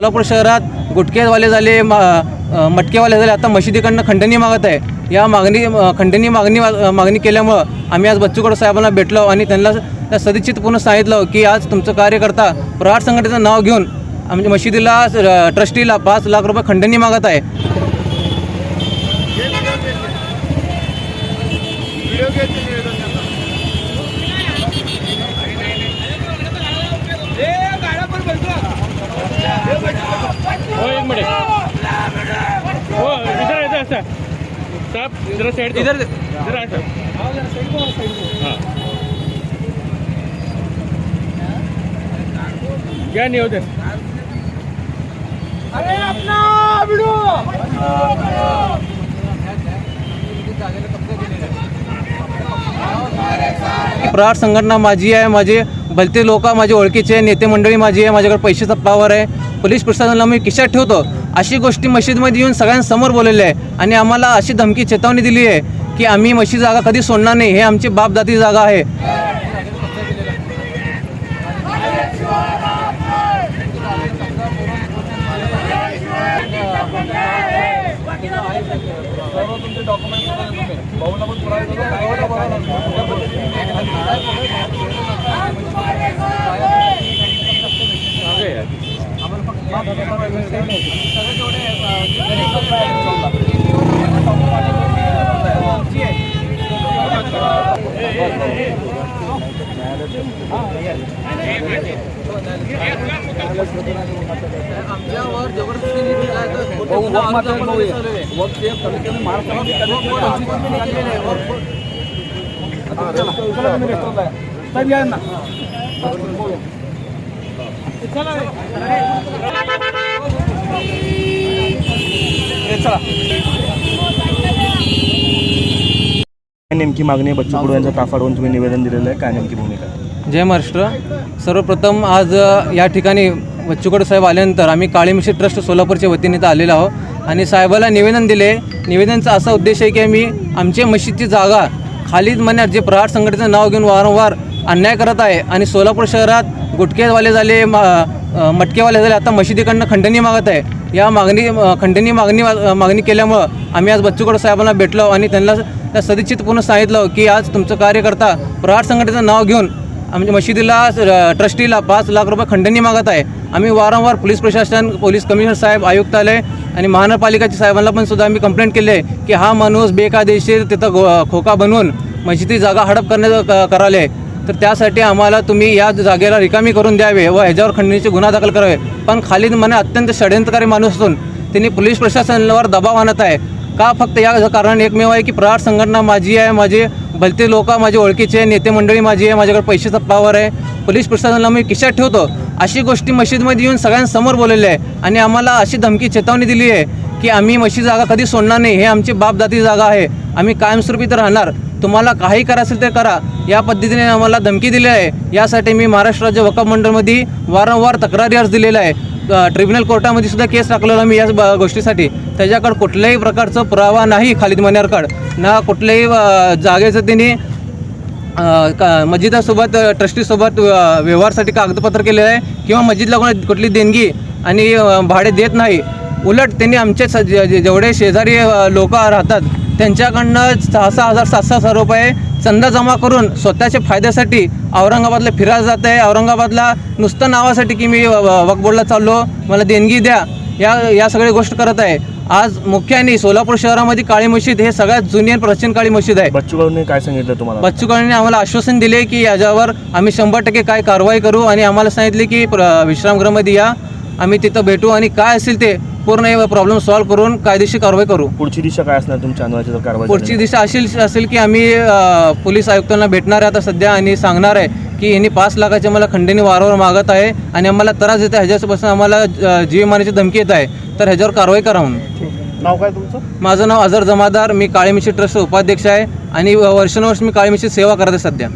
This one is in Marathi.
सोलापूर शहरात गुटखेवाले झाले मटकेवाले झाले. आता मशिदीकडनं खंडणी मागत आहे. या मागणी खंडणी मागणी मागणी केल्यामुळं आम्ही आज बच्चूकडे साहेबांना भेटलो आणि त्यांना त्या सदिच्छित पूर्ण सांगितलं की आज तुमचं कार्यकर्ता प्रहार संघटनेचं नाव घेऊन आमच्या म्हणजे मशिदीला ट्रस्टीला पाच लाख रुपये खंडणी मागत आहे. हो एक मिनिट हो इधर इधर सर साहब इधर साइड इधर इधर आ सर हाँ। क्या नियोजन प्रहार संघटना माझी आहे माझे भलते लोक माझे ओळखीचे आहे, नेते मंडळी माझी आहे माझ्याकडे पैशाचा पावर आहे. पोलीस प्रशासनाला मी खिशात ठेवतो. अशी गोष्टी मशीदमध्ये येऊन सगळ्यांसमोर बोललेले आहे. आणि आम्हाला अशी धमकी चेतावणी दिली आहे की आम्ही मशीद जागा कधी सोडणार नाही. हे आमची बापदाती जागा आहे. काय नेमकी मागणी आहे बच्चू कडू यांचा ताफाडवून तुम्ही निवेदन दिलेलं आहे? काय नेमकी भूमिका? जय महाराष्ट्र. सर्वप्रथम आज या ठिकाणी बच्चूकडे साहेब आल्यानंतर आम्ही काळी मिश्री ट्रस्ट सोलापूरच्या वतीने तर आलेलो आहोत. आणि साहेबाला निवेदन दिले. निवेदनचा असा उद्देश आहे की आम्ही आमच्या मशीदची जागा खालीद मन्यात जे प्रहार संघटनेचं नाव घेऊन वारंवार अन्याय करत आहे आणि सोलापूर शहरात गुटखेवाले झाले मटकेवाले झाले आता मशिदीकडनं खंडणी मागत आहे. या मागणी खंडणी मागणी मागणी केल्यामुळं आम्ही आज बच्चूकड साहेबांना भेटलो आणि त्यांना त्या सदिच्छितपूर्ण सांगितलं की आज तुमचं कार्यकर्ता प्रहार संघटनेचं नाव घेऊन आमच्या मशिदीला ट्रस्टीला पाच लाख रुपये खंडणी मागत आहे. आम्ही वारंवार पोलीस प्रशासन पोलीस कमिशनर साहेब आयुक्तालय आणि महानगरपालिकाच्या साहेबांना पण सुद्धा आम्ही कंप्लेंट केली आहे की हा माणूस बेकायदेशीर तिथं गो- खोका बनवून मशिदी जागा हडप करण्याचं क- कराले तर त्यासाठी आम्हाला तुम्ही या जागेला रिकामी करून द्यावे व ह्याच्यावर खंडणीचे गुन्हा दाखल करावे. पण खालीद मने अत्यंत षडयंत्रकारी माणूस असून त्यांनी पोलीस प्रशासनावर दबाव आणत आहे. का फक्त या कारण एकमेव आहे की प्रहार संघटना माझी आहे माझे भलते लोक माझे ओळखीचे आहे, नेते मंडळी माझी आहे माझ्याकडे पैशाचा पावर आहे. पोलीस प्रशासनाला मी किशात ठेवतो. अशी गोष्टी मशीदमध्ये येऊन सगळ्यांसमोर बोललेले आहे. आणि आम्हाला अशी धमकी चेतावणी दिली आहे की आम्ही मशीद जागा कधी सोडणार नाही हे आमची बापदाती जागा आहे. आम्ही कायमस्वरूपी तर राहणार. तुम्हाला काही करा असेल ते करा. या पद्धतीने आम्हाला धमकी दिली आहे. यासाठी मी महाराष्ट्र राज्य वकफ मंडळमध्ये वारंवार तक्रारी अर्ज दिलेला आहे. ट्रिब्युनल कोर्टामध्ये सुद्धा केस टाकलेला मी याच ब- गोष्टीसाठी. त्याच्याकडे कुठल्याही प्रकारचं पुरावा नाही खालिद मन्यारकड. ना कुठल्याही जागेचं त्यांनी का- मस्जिदासोबत ट्रस्टीसोबत व्यवहारसाठी कागदपत्र केलेलं आहे किंवा मस्जिदला कोणा कुठली देणगी आणि भाडे देत नाही. उलट त्यांनी आमचे स- जेवढे शेजारी लोक राहतात त्यांच्याकडनं सहा सहा हजार सात सहा हजार रुपये चंदा जमा करून स्वतःच्या फायद्यासाठी औरंगाबादला फिरायला जात आहे. औरंगाबादला नुसतं नावासाठी की मी वक बोर्डला चाललो मला देणगी द्या या या सगळ्या गोष्ट करत आहे. आज मुख्याने सोलापूर शहरामध्ये काळी मशीद हे सगळ्यात जुनी आणि प्राचीन काळी मशीद आहे. बच्चू कडूंनी काय सांगितलं तुम्हाला? बच्चू कडूंनी आम्हाला आश्वासन दिले की याच्यावर आम्ही शंभर टक्के काय कारवाई करू आणि आम्हाला सांगितले की विश्रामगृहामध्ये या. आम्ही तिथं भेटू आणि काय असेल ते पूर्ण हे प्रॉब्लेम सॉल्व्ह करून कायदेशीर कारवाई करू. पुढची दिशा काय असणार तुमच्या अन्वयाची जर कारवाई पुढची झाली? दिशा अशी असेल की आम्ही अ, पोलीस आयुक्तांना भेटणार आहे आता सध्या आणि सांगणार आहे की यांनी पाच लाखाचे मला खंडणी वारंवार मागत आहे आणि आम्हाला त्रास देत आहे. ह्याच्यापासून आम्हाला अ, जीव मारण्याची धमकी येत आहे. तर ह्याच्यावर कारवाई करा म्हणून. नाव काय तुमचं? माझं नाव अझर जमादार. मी काळी मिशी ट्रस्ट उपाध्यक्ष आहे आणि वर्षानुवर्ष मी काळी मिशी सेवा करत आहे सध्या.